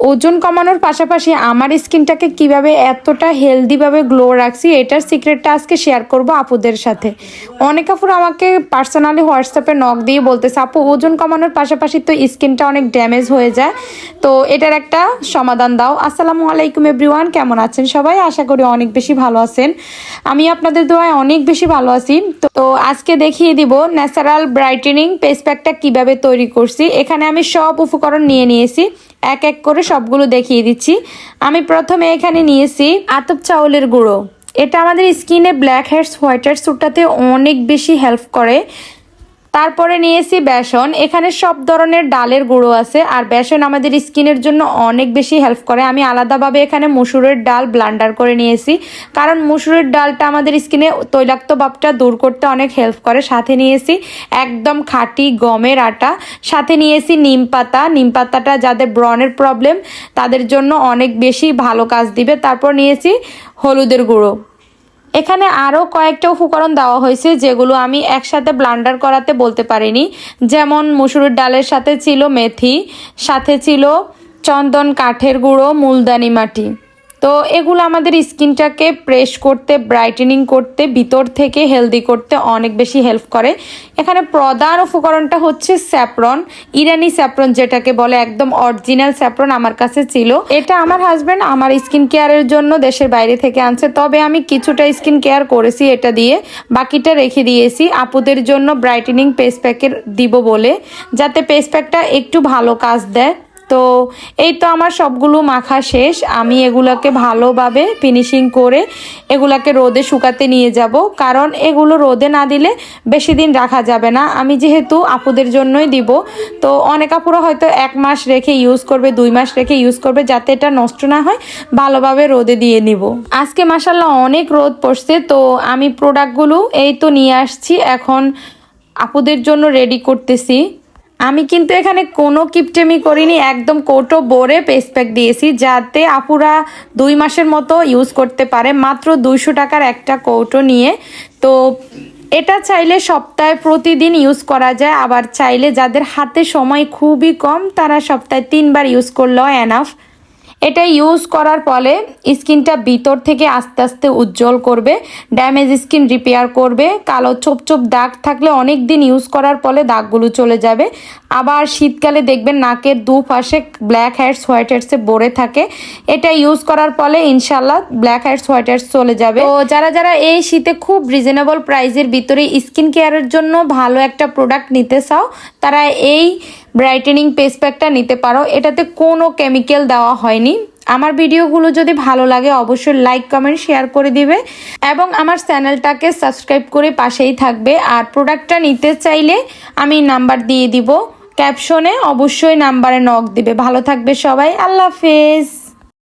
ওজন কমানোর পাশাপাশি আমার স্কিনটাকে কীভাবে এতটা হেলদিভাবে গ্লো রাখছি, এটার সিক্রেটটা আজকে শেয়ার করব আপুদের সাথে। অনেক আপুর আমাকে পার্সোনালি হোয়াটসঅ্যাপে নক দিয়ে বলতেছে, আপু, ওজন কমানোর পাশাপাশি তো স্কিনটা অনেক ড্যামেজ হয়ে যায়, তো এটার একটা সমাধান দাও। আসসালামু আলাইকুম এভরিওয়ান কেমন আছেন সবাই? আশা করি অনেক বেশি ভালো আছেন। আমি আপনাদের দোয়ায় অনেক বেশি ভালো আছি। তো- আজকে দেখিয়ে দিব ন্যাচারাল ব্রাইটেনিং পেস প্যাকটা কীভাবে তৈরি করছি। এখানে আমি সব উপকরণ নিয়ে নিয়েছি। এক এক করে সবগুলো দেখিয়ে দিচ্ছি। আমি প্রথমে এখানে নিয়েছি আতপ চাউলের গুঁড়ো। এটা আমাদের স্কিনে ব্ল্যাক হেয়ার্স হোয়াইট হেয়ার্স উঠাতে অনেক বেশি হেল্প করে। তারপরে নিয়েছি বেসন। এখানে সব ধরনের ডালের গুঁড়ো আছে, আর বেসন আমাদের স্কিনের জন্য অনেক বেশি হেল্প করে। আমি আলাদাভাবে এখানে মুসুরের ডাল ব্লান্ডার করে নিয়েছি, কারণ মুসুরের ডালটা আমাদের স্কিনে তৈলাক্ত ভাবটা দূর করতে অনেক হেল্প করে। সাথে নিয়েছি একদম খাঁটি গমের আটা, সাথে নিয়েছি নিম পাতা। নিম পাতাটা যাদের ব্রণের প্রবলেম, তাদের জন্য অনেক বেশি ভালো কাজ দিবে। তারপর নিয়েছি হলুদের গুঁড়ো। এখানে আরও কয়েকটা উপকরণ দেওয়া হয়েছে যেগুলো আমি একসাথে ব্লান্ডার করাতে বলতে পারিনি। যেমন মুসুরির ডালের সাথে ছিল মেথি, সাথে ছিল চন্দন কাঠের গুঁড়ো, মুলদানি মাটি। তো এগুলো আমাদের স্কিনটাকে প্রেস করতে ব্রাইটেনিং করতে, ভিতর থেকে হেলদি করতে অনেক বেশি হেল্প করে। এখানে প্রধান উপকরণটা হচ্ছে স্যাপ্রন ইরানি স্যাপ্রন যেটাকে বলে, একদম অরিজিনাল স্যাপ্রন আমার কাছে ছিল। এটা আমার হাজব্যান্ড আমার স্কিন কেয়ারের জন্য দেশের বাইরে থেকে আনছে। তবে আমি কিছুটা স্কিন কেয়ার করেছি এটা দিয়ে। বাকিটা রেখে দিয়েছি। আপুদের জন্য ব্রাইটেনিং পেস প্যাকের দিব বলে। যাতে পেস প্যাকটা একটু ভালো কাজ দেয়। তো এই তো আমার সবগুলো মাখা শেষ। আমি এগুলোকে ভালোভাবে ফিনিশিং করে এগুলাকে রোদে শুকাতে নিয়ে যাব। কারণ এগুলো রোদে না দিলে বেশি দিন রাখা যাবে না। আমি যেহেতু আপুদের জন্যই দিব, তো অনেক আপুরা হয়তো এক মাস রেখে ইউজ করবে, দুই মাস রেখে ইউজ করবে, যাতে এটা নষ্ট না হয়, ভালোভাবে রোদে দিয়ে নিব। আজকে মাসাল্লাহ অনেক রোদ পড়ছে, তো আমি প্রোডাক্টগুলো এই তো নিয়ে আসছি। এখন আপুদের জন্য রেডি করতেছি। আমি কিন্তু এখানে কোনো কিপটেমি করিনি, একদম কোটো বোরে পেস প্যাক দিয়েছি যাতে আপুরা দুই মাসের মতো ইউজ করতে পারে। মাত্র দুইশো টাকার একটা কৌটো নিয়ে। তো এটা চাইলে সপ্তাহে প্রতিদিন ইউজ করা যায়, আবার চাইলে যাদের হাতে সময় খুবই কম, তারা সপ্তাহে তিনবার ইউজ করলেও এনাফ এটা ইউজ করার ফলে স্কিনটা ভিতর থেকে আস্তে আস্তে উজ্জ্বল করবে ড্যামেজ স্কিন রিপেয়ার করবে, কালো ছোপ ছোপ দাগ থাকলে অনেক দিন ইউজ করার ফলে দাগগুলো চলে যাবে। আবার শীতকালে দেখবেন নাকের দুপাশে ব্ল্যাক হেডস হোয়াইট হেডসে ভরে থাকে। এটা ইউজ করার ফলে ইনশাল্লাহ ব্ল্যাক হেডস হোয়াইট হেডস চলে যাবে। তো যারা যারা এই শীতে খুব রিজনেবল প্রাইসের ভিতরে স্কিন কেয়ারের জন্য ভালো একটা প্রোডাক্ট নিতে চাও, তারা এই ব্রাইটেনিং পেস প্যাকটা নিতে পারো। এটাতে কোনো কেমিক্যাল দেওয়া হয়নি। আমার ভিডিওগুলো যদি ভালো লাগে, অবশ্যই লাইক কমেন্ট শেয়ার করে দিবে। এবং আমার চ্যানেলটাকে সাবস্ক্রাইব করে পাশেই থাকবে। আর প্রোডাক্টটা নিতে চাইলে আমি নাম্বার দিয়ে দিব। ক্যাপশনে অবশ্যই নাম্বারে নক দিবে। ভালো থাকবে সবাই। আল্লাহ হাফেজ।